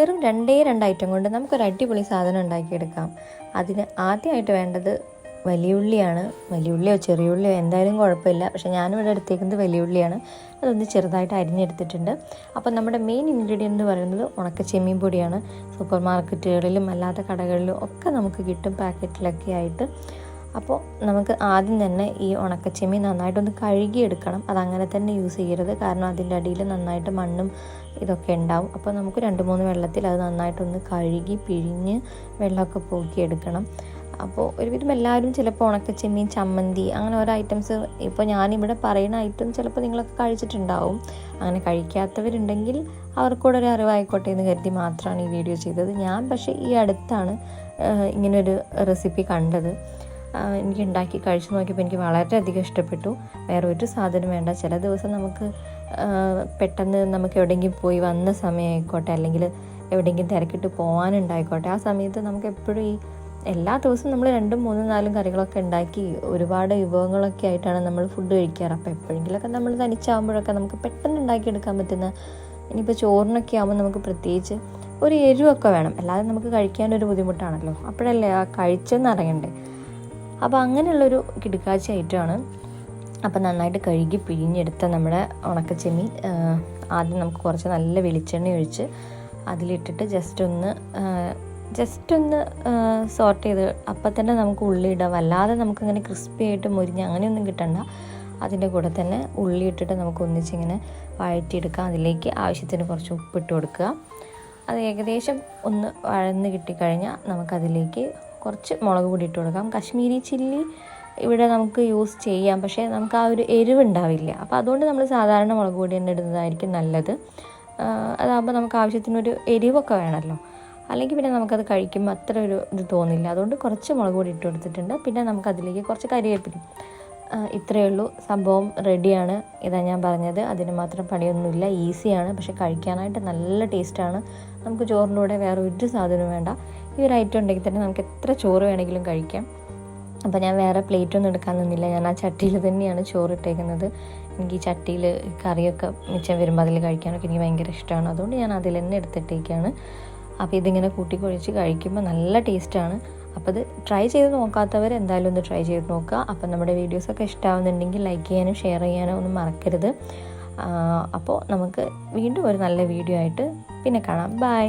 വെറും രണ്ടേ രണ്ട് ഐറ്റം കൊണ്ട് നമുക്കൊരു അടിപൊളി സാധനം ഉണ്ടാക്കിയെടുക്കാം. അതിന് ആദ്യമായിട്ട് വേണ്ടത് ഉള്ളിയോ ചെറിയ ഉള്ളിയോ എന്തായാലും കുഴപ്പമില്ല. പക്ഷെ ഞാനിവിടെ എടുത്തേക്കുന്നത് വലിയുള്ളിയാണ് അതൊന്ന് ചെറുതായിട്ട് അരിഞ്ഞെടുത്തിട്ടുണ്ട്. അപ്പോൾ നമ്മുടെ മെയിൻ ഇൻഗ്രീഡിയന്റ് എന്ന് പറയുന്നത് ഉണക്ക ചെമ്മീൻ പൊടിയാണ്. സൂപ്പർ മാർക്കറ്റുകളിലും അല്ലാത്ത കടകളിലും ഒക്കെ നമുക്ക് കിട്ടും പാക്കറ്റിലൊക്കെ ആയിട്ട്. അപ്പോൾ നമുക്ക് ആദ്യം തന്നെ ഈ ഉണക്കച്ചെമ്മി നന്നായിട്ടൊന്ന് കഴുകിയെടുക്കണം. അതങ്ങനെ തന്നെ യൂസ് ചെയ്യരുത്. കാരണം അതിന്റെ അടിയിൽ നന്നായിട്ട് മണ്ണും ഇതൊക്കെ ഉണ്ടാവും. അപ്പോൾ നമുക്ക് രണ്ട് മൂന്ന് വെള്ളത്തിൽ അത് നന്നായിട്ടൊന്ന് കഴുകി പിഴിഞ്ഞ് വെള്ളമൊക്കെ പോക്കിയെടുക്കണം. അപ്പോൾ ഒരുവിധം എല്ലാവരും ചിലപ്പോൾ ഉണക്കച്ചെമ്മീൻ ചമ്മന്തി അങ്ങനെ ഓരോ ഐറ്റംസ് ഇപ്പോൾ ഞാനിവിടെ പറയുന്ന ഐറ്റം ചിലപ്പോൾ നിങ്ങളൊക്കെ കഴിച്ചിട്ടുണ്ടാവും. അങ്ങനെ കഴിക്കാത്തവരുണ്ടെങ്കിൽ അവർക്കൂടെ ഒരു അറിവായിക്കോട്ടെ എന്ന് കരുതി മാത്രമാണ് ഈ വീഡിയോ ചെയ്തത്. ഞാൻ പക്ഷേ ഈ അടുത്താണ് ഇങ്ങനൊരു റെസിപ്പി കണ്ടത്. എനിക്ക് ഉണ്ടാക്കി കഴിച്ചു നോക്കിയപ്പോൾ എനിക്ക് വളരെയധികം ഇഷ്ടപ്പെട്ടു. വേറെ ഒരു സാധനം വേണ്ട. ചില ദിവസം നമുക്ക് പെട്ടെന്ന് നമുക്ക് എവിടെയെങ്കിലും പോയി വന്ന സമയമായിക്കോട്ടെ അല്ലെങ്കിൽ എവിടെയെങ്കിലും തിരക്കിട്ട് പോകാനുണ്ടായിക്കോട്ടെ ആ സമയത്ത് നമുക്ക് എപ്പോഴും ഈ എല്ലാ ദിവസവും നമ്മൾ രണ്ടും മൂന്നും നാലും കറികളൊക്കെ ഉണ്ടാക്കി ഒരുപാട് വിഭവങ്ങളൊക്കെ ആയിട്ടാണ് നമ്മൾ ഫുഡ് കഴിക്കാറ്. അപ്പോൾ എപ്പോഴെങ്കിലൊക്കെ നമ്മൾ തനിച്ചാകുമ്പോഴൊക്കെ നമുക്ക് പെട്ടെന്ന് ഉണ്ടാക്കിയെടുക്കാൻ പറ്റുന്ന ഇനിയിപ്പോൾ ചോറിനൊക്കെ ആകുമ്പോൾ നമുക്ക് പ്രത്യേകിച്ച് ഒരു എരിവൊക്കെ വേണം. അല്ലാതെ നമുക്ക് കഴിക്കാനൊരു ബുദ്ധിമുട്ടാണല്ലോ. അപ്പോഴല്ലേ ആ കഴിച്ചെന്ന് അറിയണ്ടേ? അപ്പോൾ അങ്ങനെയുള്ളൊരു കിടുക്കാച്ചി ഐറ്റമാണ് അപ്പോൾ നന്നായിട്ട് കഴുകി പിഴിഞ്ഞെടുത്ത നമ്മുടെ ഉണക്കച്ചെമ്മീൻ ആദ്യം നമുക്ക് കുറച്ച് നല്ല വെളിച്ചെണ്ണ ഒഴിച്ച് അതിലിട്ടിട്ട് ജസ്റ്റ് ഒന്ന് ജസ്റ്റ് ഒന്ന് സോർട്ട് ചെയ്ത് അപ്പം തന്നെ നമുക്ക് ഉള്ളി ഇടാം. അല്ലാതെ നമുക്കങ്ങനെ ക്രിസ്പി ആയിട്ട് മുരിഞ്ഞ് അങ്ങനെയൊന്നും കിട്ടണ്ട. അതിന്റെ കൂടെ തന്നെ ഉള്ളി ഇട്ടിട്ട് നമുക്ക് ഒന്നിച്ചിങ്ങനെ വഴറ്റിയെടുക്കാം. അതിലേക്ക് ആവശ്യത്തിന് കുറച്ച് ഉപ്പിട്ട് കൊടുക്കുക. അത് ഏകദേശം ഒന്ന് വഴന്ന് കിട്ടിക്കഴിഞ്ഞാൽ നമുക്കതിലേക്ക് കുറച്ച് മുളക് പൊടി ഇട്ട് കൊടുക്കാം. കശ്മീരി ചില്ലി ഇവിടെ നമുക്ക് യൂസ് ചെയ്യാം. പക്ഷേ നമുക്ക് ആ ഒരു എരിവുണ്ടാവില്ല. അപ്പോൾ അതുകൊണ്ട് നമ്മൾ സാധാരണ മുളക് പൊടി തന്നെ ഇടുന്നതായിരിക്കും നല്ലത്. അതാകുമ്പോൾ നമുക്ക് ആവശ്യത്തിനൊരു എരിവൊക്കെ വേണമല്ലോ അല്ലെങ്കിൽ പിന്നെ നമുക്കത് കഴിക്കുമ്പോൾ അത്ര ഒരു ഇത് തോന്നില്ല. അതുകൊണ്ട് കുറച്ച് മുളക് പൊടി ഇട്ട് കൊടുത്തിട്ടുണ്ട്. പിന്നെ നമുക്കതിലേക്ക് കുറച്ച് കരിവേപ്പിലും ഇത്രയേ ഉള്ളൂ. സംഭവം റെഡിയാണ്. ഇതാ ഞാൻ പറഞ്ഞത്. അതിന് മാത്രം പണിയൊന്നുമില്ല. ഈസിയാണ്. പക്ഷെ കഴിക്കാനായിട്ട് നല്ല ടേസ്റ്റാണ്. നമുക്ക് ചോറിന്റെ കൂടെ വേറെ ഒരു സാധനവും വേണ്ട. ഈ ഒരു ഐറ്റം ഉണ്ടെങ്കിൽ തന്നെ നമുക്ക് എത്ര ചോറ് വേണമെങ്കിലും കഴിക്കാം. അപ്പോൾ ഞാൻ വേറെ പ്ലേറ്റ് ഒന്നും എടുക്കാൻ നിന്നില്ല. ഞാൻ ആ ചട്ടിയിൽ തന്നെയാണ് ചോറ് ഇട്ടേക്കുന്നത്. എനിക്ക് ഈ ചട്ടിയിൽ കറിയൊക്കെ മിച്ചം വരുമ്പോൾ അതിൽ കഴിക്കാനൊക്കെ എനിക്ക് ഭയങ്കര ഇഷ്ടമാണ്. അതുകൊണ്ട് ഞാൻ അതിൽ തന്നെ എടുത്തിട്ടേക്കാണ്. അപ്പോൾ ഇതിങ്ങനെ കൂട്ടി കുഴച്ച് കഴിക്കുമ്പോൾ നല്ല ടേസ്റ്റാണ്. അപ്പോൾ അത് ട്രൈ ചെയ്ത് നോക്കാത്തവർ എന്തായാലും ഒന്ന് ട്രൈ ചെയ്ത് നോക്കുക. അപ്പം നമ്മുടെ വീഡിയോസൊക്കെ ഇഷ്ടമാവുന്നുണ്ടെങ്കിൽ ലൈക്ക് ചെയ്യാനും ഷെയർ ചെയ്യാനും ഒന്നും മറക്കരുത്. അപ്പോൾ നമുക്ക് വീണ്ടും ഒരു നല്ല വീഡിയോ ആയിട്ട് പിന്നെ കാണാം. ബൈ